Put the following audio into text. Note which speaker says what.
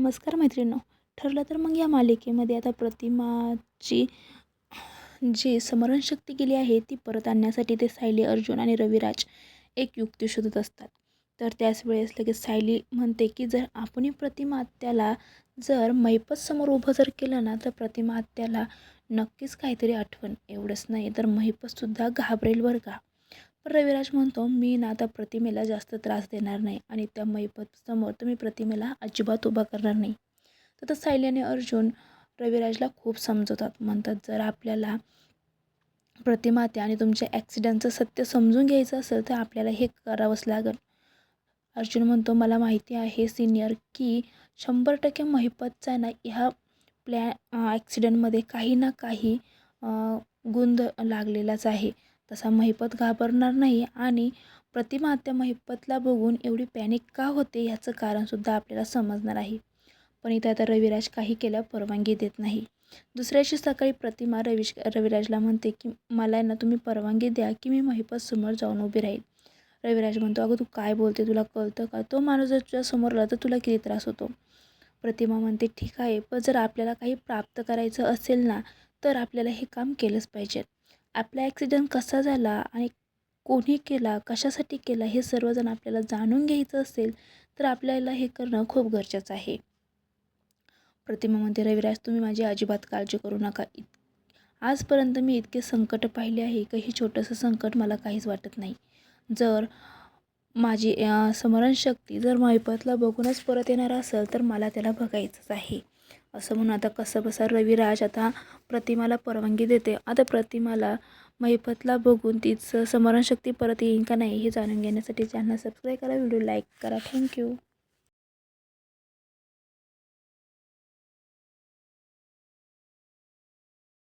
Speaker 1: नमस्कार मैत्रिणींनो. ठरलं तर मग या मालिकेमध्ये आता प्रतिमाची जी स्मरणशक्ती गेली आहे ती परत आणण्यासाठी ते सायली अर्जुन आणि रविराज एक युक्ती शोधत असतात. तर त्याच वेळेस लगेच सायली म्हणते की जर आपणही प्रतिमा आत्याला जर मैपत समोर उभं जर केलं ना तर प्रतिमा आत्याला नक्कीच काहीतरी आठवण. एवढंच नाही तर महिपतसुद्धा घाबरेल बरं का? पण रविराज म्हणतो मी ना आता प्रतिमेला जास्त त्रास देणार नाही आणि त्या मैपतसमोर तुम्ही प्रतिमेला अजिबात उभा करणार नाही. तर सायली आणि अर्जुन रविराजला खूप समजवतात. म्हणतात जर आपल्याला प्रतिमा त्या आणि तुमच्या ॲक्सिडेंटचं सत्य समजून घ्यायचं असेल तर आपल्याला हे करावंच लागेल. अर्जुन म्हणतो मला माहिती आहे सिनियर की शंभर टक्के महिपतचा ना ह्या प्लॅ ॲक्सिडेंटमध्ये काही ना काही गुंद लागलेलाच आहे. तसा महिपत घाबरणार नाही आणि प्रतिमा त्या महिपतला बघून एवढी पॅनिक का होते ह्याचं कारणसुद्धा आपल्याला समजणार आहे. पण इथं आता रविराज काही केल्या परवानगी देत नाही. दुसऱ्याशी सकाळी प्रतिमा रविश रविराजला म्हणते की मला ना तुम्ही परवानगी द्या की मी महिपत समोर जाऊन उभी राहील रविराज म्हणतो अगं तू काय बोलते? तुला कळतं का? तो माणूस जर तुझ्या समोर आला तर तुला किती त्रास होतो? प्रतिमा म्हणते ठीक आहे पण जर आपल्याला काही प्राप्त करायचं असेल ना तर आपल्याला हे काम केलंच पाहिजे. आपला ॲक्सिडेंट कसा झाला आणि कोणी केला कशासाठी केला हे सर्वजण आपल्याला जाणून घ्यायचं असेल तर आपल्याला हे करणं खूप गरजेचं आहे. प्रतिमा म्हणते रविराज तुम्ही माझी अजिबात काळजी करू नका. इत आजपर्यंत मी इतके संकट पाहिले आहे की हे छोटंसं संकट मला काहीच वाटत नाही. जर माझी स्मरणशक्ती जर मैपतला बघूनच परत येणार असेल तर मला त्याला बघायचंच आहे. असं म्हणून आता कसं बसा रविराज आता प्रतिमाला परवानगी देते. आता प्रतिमाला मैफतला बघून तिचं स्मरणशक्ती परत येईल का नाही हे जाणून घेण्यासाठी चॅनल सबस्क्राईब करा व्हिडिओ लाईक करा. Thank you